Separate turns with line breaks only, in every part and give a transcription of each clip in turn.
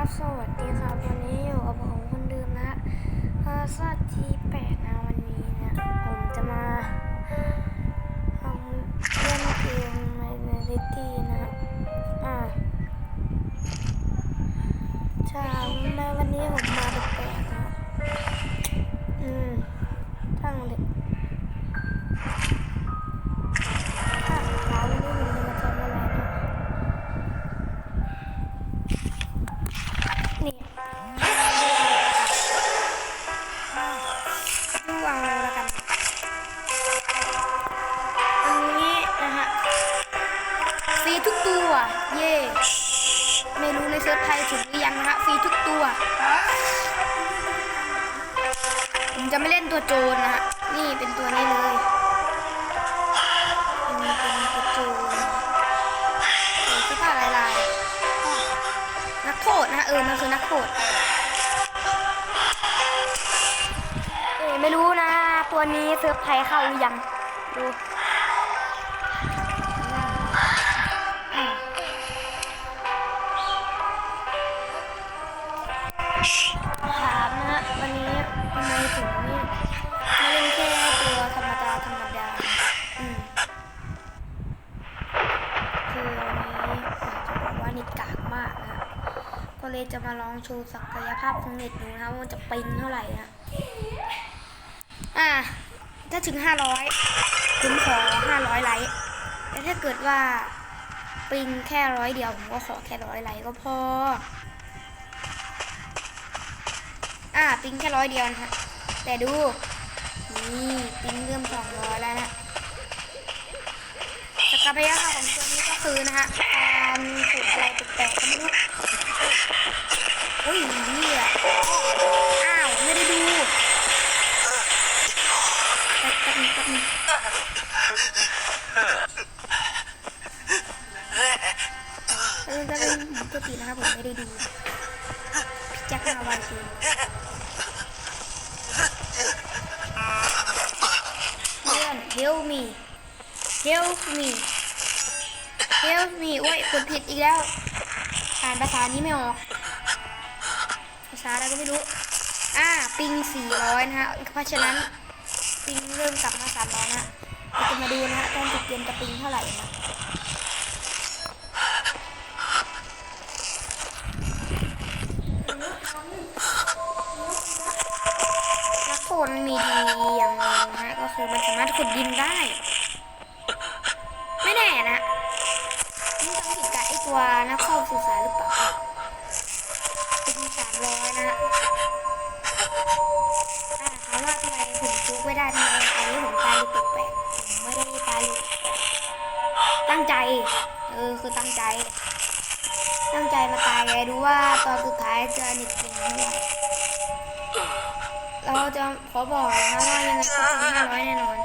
ครับสวัสดีครับ วันนี้อยู่กับผมคนเดิมนะพาซาทีแปดนะวันนี้นะ ผมจะมาทำเล่นเกมในเนลิตี้นะ อ่าใช่ในวันนี้ผม เย่ไม่รู้ในเซิร์ฟไทยถึงหรือยังนะฮะฟรีทุกตัว ผมจะไม่เล่นตัวโจรนะฮะ นี่เป็นตัวนี้เลยนี่เป็นตัวโจรเสื้อผ้าลายๆนักโทษนะเออ มันคือนักโทษเออไม่รู้นะ ตัวนี้เซิร์ฟไทยเข้าหรือยัง ดู เลยจะมาลองโชว์ศักยภาพของเน็ตดูนะคะว่ามันจะปิงเท่าไหร่นะอะถ้าถึง500ผมขอ500ไลค์แต่ถ้าเกิดว่าปิงแค่ร้อยเดียวผมก็ขอแค่ร้อยไลค์ก็พอ อะปิงแค่ร้อยเดียวนะฮะแต่ดู นี่ปิงเริ่มสองร้อยแล้วนะศักยภาพของตัวนี้ก็คือนะฮะการฝึกอะไรแปลกๆก็ไม่รู้ เฮ้ยเหี้ยอ้าว ไม่ได้ดูแป๊บนึงแป๊บนึงเออจะเล่นปกตินะครับผมไม่ได้ดูพี่แจ็คมาวานคืนเพื่อน help me help me help me โอ้ยกดผิดอีกแล้ว อ่านภาษานี้ไม่ออก ภาษาอะไรก็ไม่รู้ อ่า ปิง400นะฮะ เพราะฉะนั้น ปิงเริ่มกลับมา300นะฮะเราจะมาดูนะฮะตอนจบเกมจะปิงเท่าไหร่นะนักโทษมันมีดีอย่างหนึงนะก็คือมันสามารถขุดดินได้ ไม่แน่นะ ผิดกับไอตัวนักเข้าสื่อสารหรือเปล่าเป็นสามร้อยนะฮะถามว่าทำไมผมจุกไม่ได้ทำไมตอนนี้ผมตายเลยแปลกๆผมไม่ได้ตายเลยตั้งใจ เออคือตั้งใจ ตั้งใจมาตายไงดูว่าตอนสุดท้ายจะหนิกินเท่าไหร่เราจะขอบอกนะว่ายังไงก็ถึงห้าร้อยแน่นอน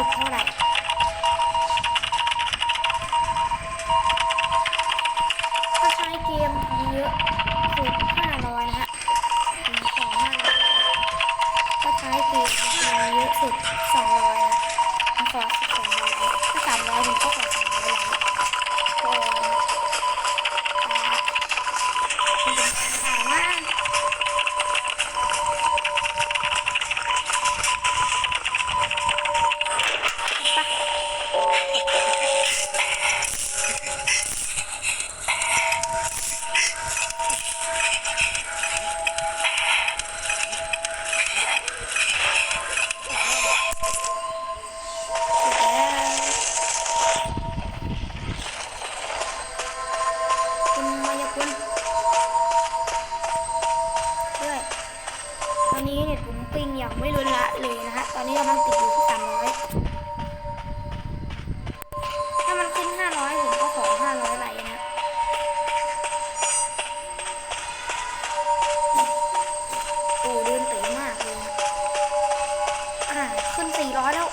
เป็ ว่ามันติดอยู่ที่สามร้อยถ้ามันขึ้นห้าร้อยผมก็ขอห้าร้อยไหลนะโอ้เดินเต๋มากเลยอ่าขึ้นสี่ร้อยแล้ว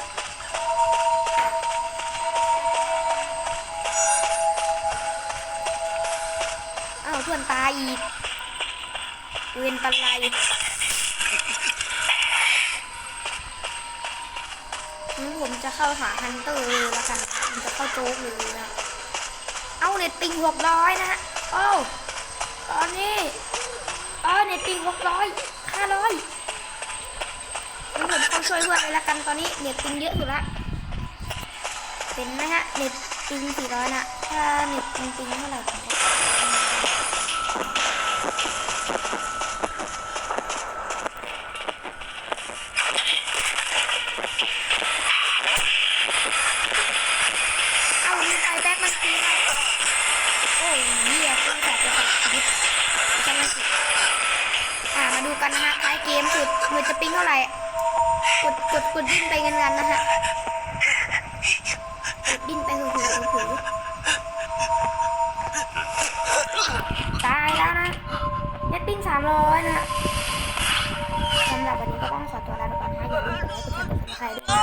จะเข้าหาฮันเตอร์เลยละกันผมจะเข้าโจ๊กเลยนะเอาเน็ตปิงหกร้อยนะฮะโอ้ตอนนี้เออเน็ตปิงหกร้อยห้าร้อยงั้นผมเข้าช่วยเพื่อนเลยละกันตอนนี้เน็ตปิงเยอะอยู่ละเป็นไหมฮะเน็ตปิงสี่ร้อยนะถ้าเน็ตปิงปิงเท่าไหร่ผม กันนะฮะท้ายเกมสุดมือจะปิ้งเท่าไหร่ กดกดกดดิ้นไปกันกันนะฮะกดดิ้นไปหือหือหือหือตายแล้วนะเน็ตปิ้งสามร้อยนะฮะสำหรับวันนี้ก็ต้องขอตัวลาไปก่อนนะอย่าลืมกดไลค์กดแชร์กดซับสไครต์ด้วยนะ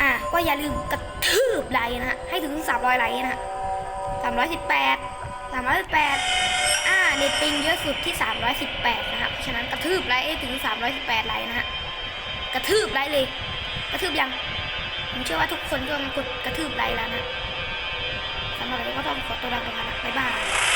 อะก็อย่าลืมกระทืบไลค์นะฮะให้ถึง300ไลค์นะฮะ318 318อ่าเน็ตปิ งเยอะสุดที่ 318 นะคะเพราะฉะนั้นกระทืบไลค์ให้ถึง 318 ไลท์นะฮะ กระทืบไลท์เลย กระทืบยัง ผมเชื่อว่าทุกคนก็มากดกระทืบไลท์แล้วนะสำหรับวันนี้ก็ต้องขอตัวลาไปก่อนนะบ๊ายบาย